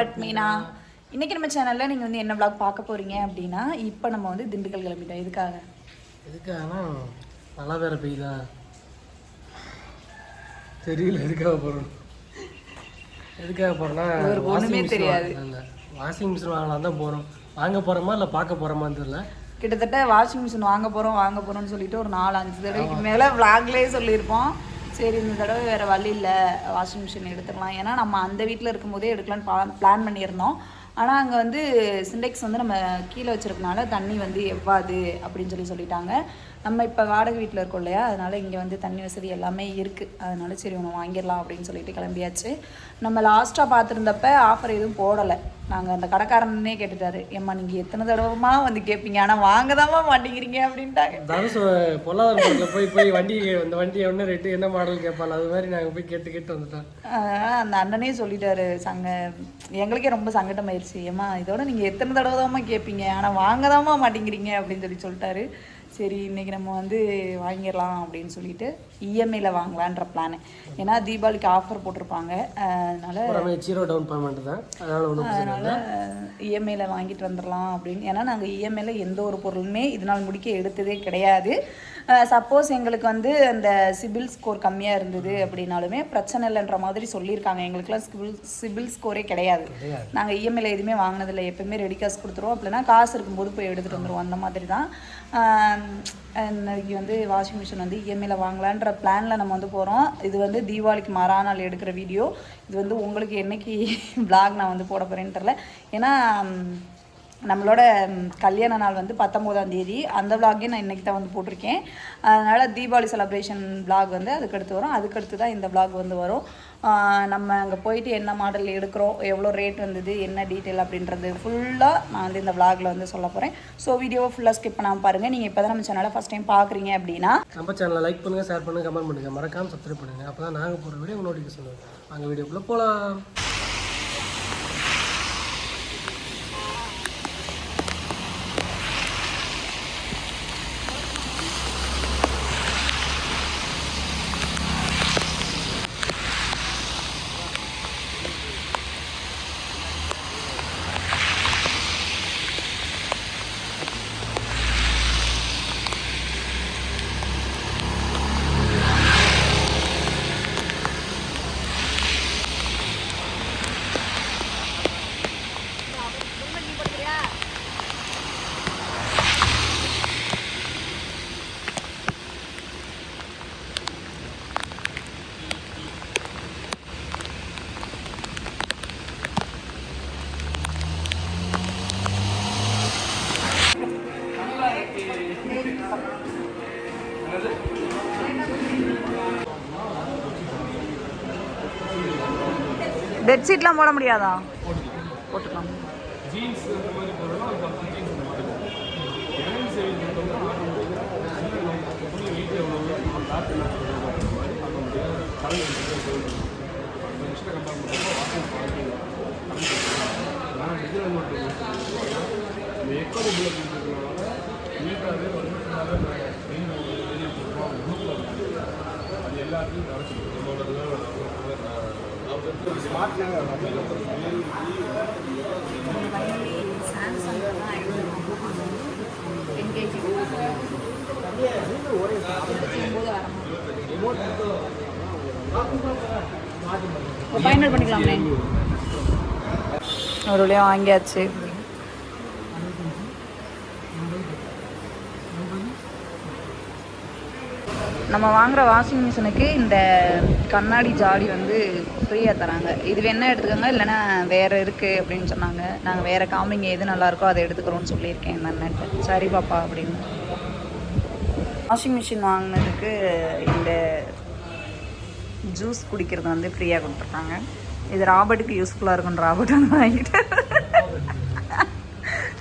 But Meena. இன்னைக்கு நம்ம சேனல்ல நீங்க வந்து என்ன vlog பார்க்க போறீங்க அப்படின்னா இப்போ நம்ம வந்து திண்டுக்கல் கிளம்பிட்டோம். இதுக்காக எதுக்காகனா மழை வேற பெய்யுதா? தெரியல எதுக்காக போகிறோம் எதுக்காக போகிறோம்னா ஒண்ணுமே தெரியாது. வாஷிங் மிஷின் வாங்கலாம் தான் போகிறோம் வாங்க போகிறோமா இல்லை பார்க்க போகிறோமான்னு தெரியல. கிட்டத்தட்ட வாஷிங் மிஷின் வாங்க போறோம் வாங்க போறோம்னு சொல்லிட்டு ஒரு நாலு அஞ்சு தடவைக்கு மேல vlogலயே சொல்லியிருப்போம். சரி இந்த தடவை வேறு வழி இல்லை. வாஷிங் மிஷின் எடுத்துக்கலாம். ஏன்னா நம்ம அந்த வீட்டில் இருக்கும்போதே எடுக்கலாம்னு பிளான் பண்ணியிருந்தோம். ஆனால் அங்கே வந்து சிண்டெக்ஸ் வந்து நம்ம கீழே வச்சுருக்கனால தண்ணி வந்து எவ்வாது அப்படின்னு சொல்லி சொல்லிட்டாங்க. நம்ம இப்போ வாடகை வீட்டில் இருக்கோம் இல்லையா? அதனால இங்கே வந்து தண்ணி வசதி எல்லாமே இருக்குது அதனால சரி ஒன்று வாங்கிடலாம் அப்படின்னு சொல்லிட்டு கிளம்பியாச்சு. நம்ம லாஸ்ட்டாக பார்த்துருந்தப்ப ஆஃபர் எதுவும் போடலை. நாங்கள் அந்த கடைக்காரனே கேட்டுட்டாரு. ஏம்மா நீங்கள் எத்தனை தடவைமா வந்து கேட்பீங்க ஆனால் வாங்கதாம்மா மாட்டேங்கிறீங்க அப்படின்ட்டாங்க. தனுசு பொருளாதாரத்தில் போய் போய் வண்டி இந்த வண்டி என்ன ரேட்டு என்ன மாடல் கேட்பாள்? அது மாதிரி நாங்கள் போய் கேட்டு கேட்டு வந்துட்டோம். அந்த அண்ணனே சொல்லிட்டாரு. சங்க எங்களுக்கே ரொம்ப சங்கடமாயிருச்சு. ஏம்மா இதோட நீங்கள் எத்தனை தடவை தாம்மா கேட்பீங்க ஆனால் வாங்கதாம்மா மாட்டேங்கிறீங்க அப்படின்னு சொல்லி சொல்லிட்டாரு. சரி இன்னைக்கு நம்ம வந்து வாங்கிடலாம் அப்படின்னு சொல்லிட்டு இஎம்ஐல வாங்கலான்ற பிளான் ஏன்னா தீபாவளிக்கு ஆஃபர் போட்டிருப்பாங்க. அதனால ஜீரோ டவுன் பேமெண்ட் தான். அதனால் அதனால இஎம்ஐல வாங்கிட்டு வந்துடலாம் அப்படின்னு. ஏன்னா நாங்கள் இஎம்ஐல எந்த ஒரு பொருளுமே இது நாள் முடிக்க எடுத்ததே கிடையாது. சப்போஸ் எங்களுக்கு வந்து அந்த சிபில் ஸ்கோர் கம்மியாக இருந்தது அப்படின்னாலுமே பிரச்சனை இல்லைன்ற மாதிரி சொல்லியிருக்காங்க. எங்களுக்குலாம் சிபில் சிபில் ஸ்கோரே கிடையாது. நாங்கள் இஎம்ஐல எதுவுமே வாங்கினதில்லை. எப்பவுமே ரெடி காசு கொடுத்துருவோம். அப்படின்னா காசு இருக்கும்போது போய் எடுத்துகிட்டு வந்துருவோம். அந்த மாதிரி தான். Uh, இன்னைக்கு வந்து வாஷிங் மிஷின் வந்து இஎம்ஐயில் வாங்கலான்ற பிளானில் நம்ம வந்து போகிறோம் இது வந்து தீபாவளிக்கு மறாநாள் எடுக்கிற வீடியோ இது வந்து உங்களுக்கு என்னைக்கு பிளாக் நான் வந்து போட போகிறேன்னு தெரில ஏன்னா நம்மளோட கல்யாண நாள் வந்து பத்தொம்போதாம் தேதி. அந்த vlog-ஐயும் நான் இன்னைக்கு தான் வந்து போட்டிருக்கேன். அதனால் தீபாவளி செலப்ரேஷன் vlog வந்து அதுக்கடுத்து வரும். அதுக்கடுத்து தான் இந்த vlog வந்து வரும். நம்ம அங்கே போயிட்டு என்ன மாடல் எடுக்கிறோம் எவ்வளோ ரேட் வந்தது என்ன டீட்டெயில் அப்படின்றது ஃபுல்லாக நான் வந்து இந்த விளாகில் வந்து சொல்ல போகிறேன் ஸோ வீடியோவை ஃபுல்லாக ஸ்கிப் பண்ணாமல் பாருங்கள் நீங்கள் இப்போ தான் நம்ம சேனலை ஃபஸ்ட் டைம் பார்க்குறீங்க அப்படின்னா நம்ம சேனலை லைக் பண்ணுங்கள் ஷேர் பண்ணுங்கள் கமெண்ட் பண்ணுங்கள் மறக்காமல் சப்ஸ்கிரைப் பண்ணுங்கள் அப்போ தான் நாங்கள் போகிற வீடியோ நோட்டிஃபிகேஷன் வாங்க வீடியோக்குள்ளே போகலாம் பெட்ஷீட்லாம் போட முடியாதா? போட்டுக்கலாம். ஃபைனல் பண்ணிக்கலாமே ஒரு வழியாக வாங்கியாச்சு. நம்ம வாங்குற வாஷிங் மிஷினுக்கு இந்த கண்ணாடி ஜாடி வந்து ஃப்ரீயாக தராங்க. இது வேணா எடுத்துக்கோங்க? இல்லைன்னா வேறு இருக்குது அப்படின்னு சொன்னாங்க. நாங்கள் வேறு காமிங்க எது நல்லாயிருக்கோ அதை எடுத்துக்கிறோம்னு சொல்லியிருக்கேன் இந்த அண்ணன் சரி பாப்பா அப்படின்னு. வாஷிங் மிஷின் வாங்கினதுக்கு இந்த ஜூஸ் குடிக்கிறது வந்து ஃப்ரீயாக கொடுத்துருக்காங்க. இது ராபர்ட்டுக்கு யூஸ்ஃபுல்லாக இருக்கும் ராபர்ட் வந்து வாங்கிட்டு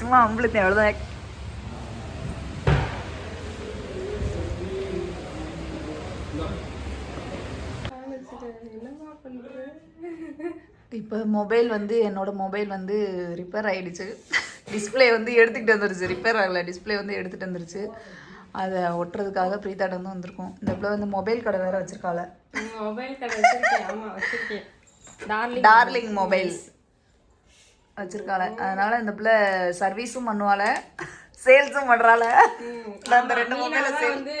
சும்மா அம்பளுக்கு எவ்வளோதான் இப்போ மொபைல் வந்து என்னோட மொபைல் வந்து ரிப்பேர் ஆயிடுச்சு. டிஸ்ப்ளே வந்து எடுத்துக்கிட்டு வந்துருச்சு. ரிப்பேர் ஆகல. டிஸ்ப்ளே வந்து எடுத்துகிட்டு வந்துருச்சு. அதை ஒட்டுறதுக்காக பிரீத்தாட்ட வந்து வந்திருக்கோம். இந்த பிள்ளை வந்து மொபைல் கடை வேற வச்சிருக்காள. மொபைல் கடை வச்சிருக்கேன். டார்லிங் மொபைல் வச்சிருக்காள. அதனால இந்த பிள்ளை சர்வீஸும் பண்ணுவாள. சேல்ஸும் பண்றாள. அந்த ரெண்டு மொபைல வந்து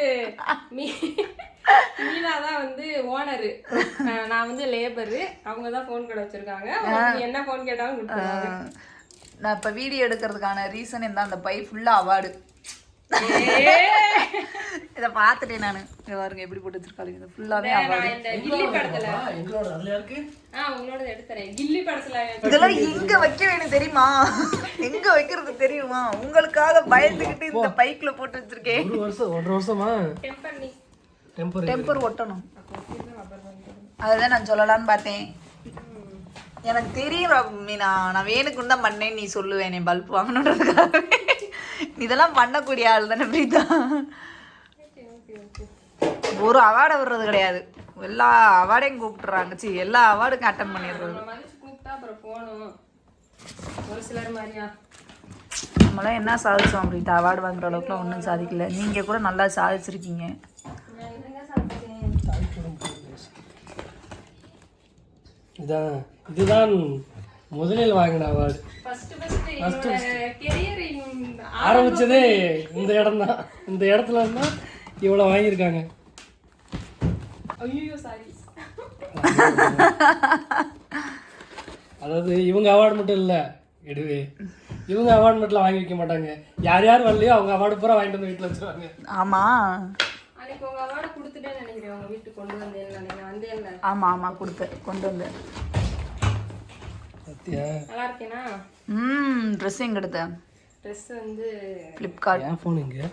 மீனா தான் வந்து ஓனரு. நான் வந்து லேபரு. அவங்க தான் ஃபோன் கடை வச்சிருக்காங்க என்ன ஃபோன் கேட்டாலும் கொடுத்துருவாங்க. நான் இப்ப வீடியோ எடுக்கிறதுக்கான ரீசன் என்ன? அந்த பை ஃபுல்லா அவார்டு. இதை பார்த்துட்டேன் நான். இங்க பாருங்க எப்படி போட்டு வச்சிருக்காங்க இது ஃபுல்லாவே அவார்டு. நான் இந்த கில்லி படத்துல. எங்களோட அதுல இருக்கு ஆ உங்களோட எடுத்துறேன். கில்லி படத்துல இதெல்லாம் எங்க வைக்க வேணும் தெரியுமா? எங்க வைக்கிறது தெரியுமா? உங்களுக்காக பயந்துகிட்டு இந்த பைக்ல போட்டு வச்சிருக்கேன். ஒரு வருஷம் ஒன்றரை வருஷமா? டெம்பர் நீ டெம்பரரி டெம்பர் ஒட்டணும். அதுதான் நான் சொல்லலாம்னு பார்த்தேன். எனக்கு தெரியும் மீனா நான் வேணுக்குன்னு தான் பண்ணேன். நீ சொல்லுவேன் என் பல்ப் வாங்கணுன்றதுக்காக இதெல்லாம் பண்ணக்கூடிய ஆள் தானே பிரீதா ஒரு அவார்டை விடுறது கிடையாது. எல்லா அவார்டையும் கூப்பிட்டுறாங்க. சி எல்லா அவார்டுக்கும் அட்டன் பண்ணிடுறது. நம்மளாம் என்ன சாதிச்சோம் அப்படின்ட்டு அவார்டு வாங்குற அளவுக்குலாம் ஒன்றும் சாதிக்கல. நீங்கள் கூட நல்லா சாதிச்சிருக்கீங்க. இதான் இதுதான் முதலில் வாங்கின அவார்டு ஃபர்ஸ்ட் ஃபர்ஸ்ட் என்னோட கெரியர் ஆரம்பிச்சதே இந்த இடம் தான் இந்த இடத்துல தான் இவ்வளோ வாங்கியிருக்காங்க. ஐயோ சாரி அதாவது இவங்க அவார்டு மட்டும் இல்லை எடுவே. இவங்க அவார்டு மட்டும் வாங்கி வைக்க மாட்டாங்க. யார் யார் வரலையோ அவங்க அவார்டு பூரா வாங்கிட்டு வந்து வீட்டில் வச்சுருவாங்க. ஆமாம் அன்னைக்கு உங்க அவார்டை கொடுத்துட்டேன்னு நினைக்கிறேன் உங்க வீட்டுக்கு கொண்டு வந்தேன் நீங்க வந்தேன்ல ஆமாம் ஆமாம் கொடுத்தேன் கொண்டு வந்தேன். நல்லா இருக்கேனா? ம் ட்ரெஸ் எங்கே எடுத்தேன் ட்ரெஸ் வந்து ஃப்ளிப்கார்ட் என் ஃபோன் இங்கே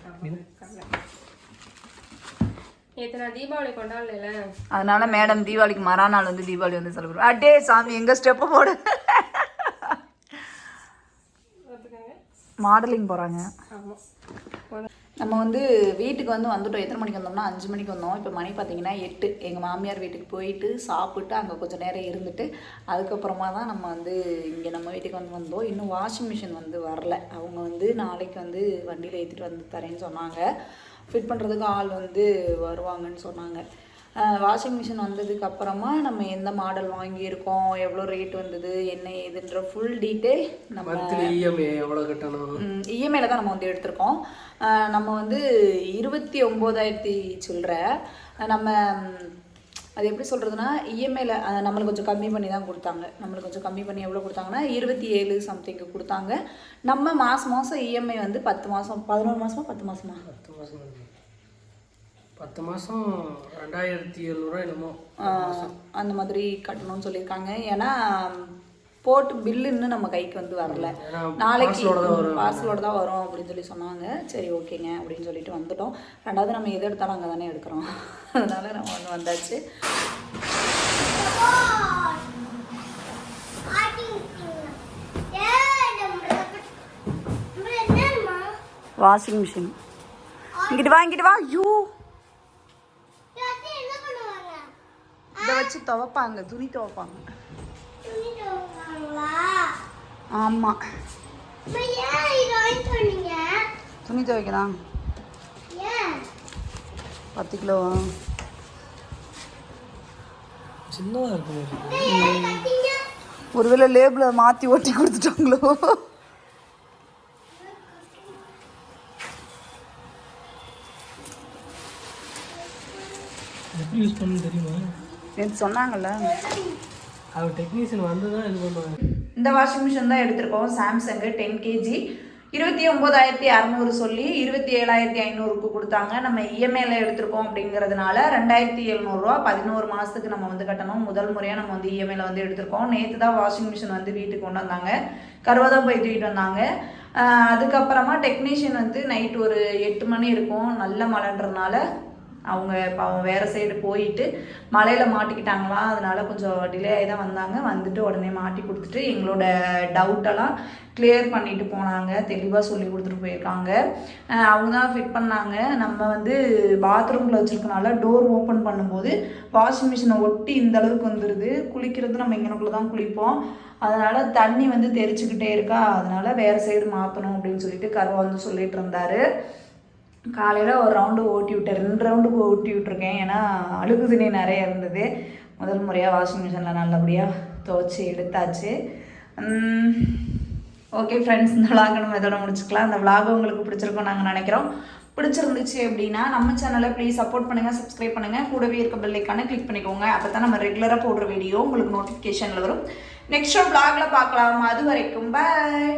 நேற்று நான் தீபாவளி கொண்டாடல அதனால மேடம் தீபாவளிக்கு மறுநாள் வந்து தீபாவளி வந்து செலிப்ரேட் அடே சாமி எங்க ஸ்டெப்பு போடு. மாடலிங் போறாங்க. ஆமாம் நம்ம வந்து வீட்டுக்கு வந்து வந்துட்டோம். எத்தனை மணிக்கு வந்தோம்னா அஞ்சு மணிக்கு வந்தோம். இப்போ மணி பார்த்தீங்கன்னா எட்டு. எங்கள் மாமியார் வீட்டுக்கு போயிட்டு சாப்பிட்டு அங்கே கொஞ்சம் நேரம் இருந்துட்டு அதுக்கப்புறமா தான் நம்ம வந்து இங்கே நம்ம வீட்டுக்கு வந்து வந்தோம். இன்னும் வாஷிங் மிஷின் வந்து வரல. அவங்க வந்து நாளைக்கு வந்து வண்டியில் ஏற்றிட்டு வந்து தரேன்னு சொன்னாங்க. ஃபிட் பண்ணுறதுக்கு ஆள் வந்து வருவாங்கன்னு சொன்னாங்க. வாஷிங் மிஷின் வந்ததுக்கு அப்புறமா நம்ம எந்த மாடல் வாங்கியிருக்கோம் எவ்வளோ ரேட் வந்தது என்ன ஏதுன்ற ஃபுல் டீட்டெயில் நம்ம இஎம்ஐ எவ்வளோ கட்டணும்? இஎம்ஐல தான் நம்ம வந்து எடுத்திருக்கோம். நம்ம வந்து இருபத்தி ஒம்போதாயிரத்தி சில்லற நம்ம அது எப்படி சொல்கிறதுனா இஎம்ஐல நம்மளுக்கு கொஞ்சம் கம்மி பண்ணி தான் கொடுத்தாங்க. நம்மளுக்கு கொஞ்சம் கம்மி பண்ணி எவ்வளோ கொடுத்தாங்கன்னா இருபத்தி ஏழு சம்திங்க்கு கொடுத்தாங்க. நம்ம மாதம் மாதம் இஎம்ஐ வந்து பத்து மாதம் பதினோரு மாதமா பத்து மாதமா பத்து மாதம் பத்து மாதம் ரெண்டாயிரத்தி எழுநூறுவா என்னமோ. அந்த மாதிரி கட்டணும்னு சொல்லியிருக்காங்க. ஏன்னா போட்டு பில்லு இன்னும் நம்ம கைக்கு வந்து வரல. நாளைக்கு. பார்சலோட தான் வரும். அப்படின்னு சொல்லி சொன்னாங்க. சரி ஓகேங்க அப்படின்னு சொல்லிட்டு வந்துட்டோம். ரெண்டாவது நம்ம எது எடுத்தாலும் அங்கே தானே எடுக்கிறோம். அதனால நம்ம வந்து வந்தாச்சு. Washing machine. இங்கிட்டு வா இங்கிட்டு வா. ஐயோ. இதை வச்சு துவைப்பாங்க துணி துவைப்பாங்க. ஆமாம் துணி துவைக்கலாம். பத்து கிலோவா சின்னதாக இருக்கும் ஒருவேளை லேபிளை மாற்றி ஒட்டி கொடுத்துட்டாங்களோ? எப்படி யூஸ் தெரியுமா நேற்று சொன்னாங்கல்ல. அவர் டெக்னீஷியன் வந்து தான் இது பண்ணுவாங்க? இந்த வாஷிங் மிஷின் தான் எடுத்திருக்கோம் சாம்சங்கு டென் கேஜி இருபத்தி ஒம்போதாயிரத்தி அறநூறு சொல்லி இருபத்தி ஏழாயிரத்தி ஐநூறுக்கு கொடுத்தாங்க. நம்ம இஎம்ஐல எடுத்திருக்கோம் அப்படிங்கிறதுனால ரெண்டாயிரத்தி எழுநூறுவா பதினோரு மாதத்துக்கு நம்ம வந்து கட்டணும். முதல் முறையாக நம்ம வந்து இஎம்ஐல வந்து எடுத்திருக்கோம். நேற்று தான் வாஷிங் மிஷின் வந்து வீட்டுக்கு கொண்டு வந்தாங்க. கருவா தான் போய் தூக்கிட்டு வந்தாங்க. அதுக்கப்புறமா டெக்னீஷியன் வந்து நைட் ஒரு எட்டு மணி இருக்கும். நல்ல மழைன்றதுனால அவங்க பாவம் வேறு சைடு போயிட்டு மலையில் மாட்டிக்கிட்டாங்களா அதனால கொஞ்சம் டிலே ஆகி தான் வந்தாங்க. வந்துட்டு உடனே மாட்டி கொடுத்துட்டு எங்களோட டவுட்டெல்லாம் கிளியர் பண்ணிட்டு போனாங்க. தெளிவாக சொல்லி கொடுத்துட்டு போயிருக்காங்க. அவங்க தான் ஃபிட் பண்ணாங்க. நம்ம வந்து பாத்ரூமில் வச்சுருக்கனால டோர் ஓப்பன் பண்ணும்போது வாஷிங் மிஷினை ஒட்டி இந்த அளவுக்கு வந்துடுது குளிக்கிறது நம்ம இங்கனக்குள்ளே தான் குளிப்போம். அதனால் தண்ணி வந்து தெரிச்சுக்கிட்டே இருக்கா. அதனால வேறு சைடு மாற்றணும் அப்படின்னு சொல்லிட்டு கருவா வந்து சொல்லிட்டு இருந்தாரு. காலையில் ஒரு ரவுண்டு ஓட்டி விட்டேன். ரெண்டு ரவுண்டு ஓட்டி விட்டுருக்கேன். ஏன்னா அழுகு துணி நிறைய இருந்தது. முதல் முறையாக வாஷிங் மிஷினில் நல்லபடியாக துவைச்சி எடுத்தாச்சு. ஓகே ஃப்ரெண்ட்ஸ் இந்த vlog நம்ம இதோட முடிச்சுக்கலாம். அந்த விளாக் உங்களுக்கு பிடிச்சிருக்கும் நாங்கள் நினைக்கிறோம். பிடிச்சிருந்துச்சு அப்படின்னா நம்ம சேனலை ப்ளீஸ் சப்போர்ட் பண்ணுங்கள் சப்ஸ்கிரைப் பண்ணுங்கள் கூடவே இருக்க பெல்லைக்கான கிளிக் பண்ணிக்கோங்க. அப்போ தான் நம்ம ரெகுலராக போடுற வீடியோ உங்களுக்கு நோட்டிஃபிகேஷனில் வரும். நெக்ஸ்ட் vlogல பார்க்கலாம். அது வரைக்கும் பாய்